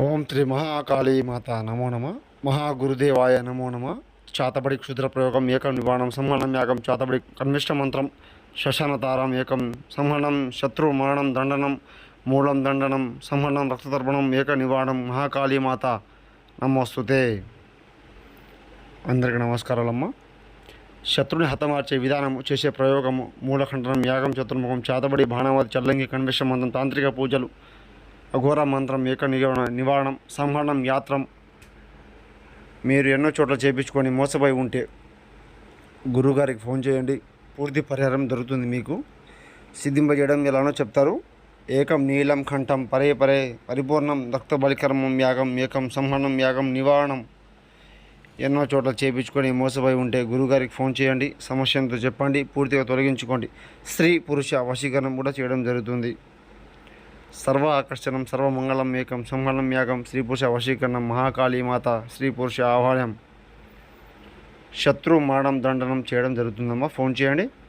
ఓం శ్రీ మహాకాళీ మాత నమో నమ. మహాగురుదేవాయ నమో నమ. చాతబడి క్షుద్ర ప్రయోగం ఏకం నివాణం సంహరణం యాగం. చాతబడి కన్విష్ట మంత్రం శశానతారం ఏకం సంహరణం శత్రు మరణం దండనం. మూలం దండనం సంహరణం రక్తతర్పణం ఏక నివాణం మహాకాళీ మాత నమోస్తుతే. అందరికీ నమస్కారాలమ్మ. శత్రుని హతమార్చే విధానము చేసే ప్రయోగము మూలఖండనం యాగం చతుర్ముఖం చాతబడి బాణావతి చల్లంగి కన్విష్ట మంత్రం తాంత్రిక పూజలు అఘోర మంత్రం ఏక నివారణ నివారణం సంహరణం యాత్రం. మీరు ఎన్నో చోట్ల చేపించుకొని మోసపోయి ఉంటే గురువుగారికి ఫోన్ చేయండి. పూర్తి పరిహారం దొరుకుతుంది మీకు. సిద్ధింపజేయడం ఎలానో చెప్తారు. ఏకం నీలం కంఠం పరే పరే పరిపూర్ణం రక్త బలికర్మం యాగం ఏకం సంహరణం యాగం నివారణం. ఎన్నో చోట్ల చేపించుకొని మోసపోయి ఉంటే గురుగారికి ఫోన్ చేయండి. సమస్యతో చెప్పండి. పూర్తిగా తొలగించుకోండి. స్త్రీ పురుష వశీకరణం కూడా చేయడం జరుగుతుంది. సర్వ ఆకర్షణం సర్వమంగళం ఏకం సంహళం యాగం శ్రీపురుష పురుష వశీకరణం మహాకాళీ మాత స్త్రీ పురుష ఆహ్వానం శత్రు మాడం దండనం చేయడం జరుగుతుందమ్మా. ఫోన్ చేయండి.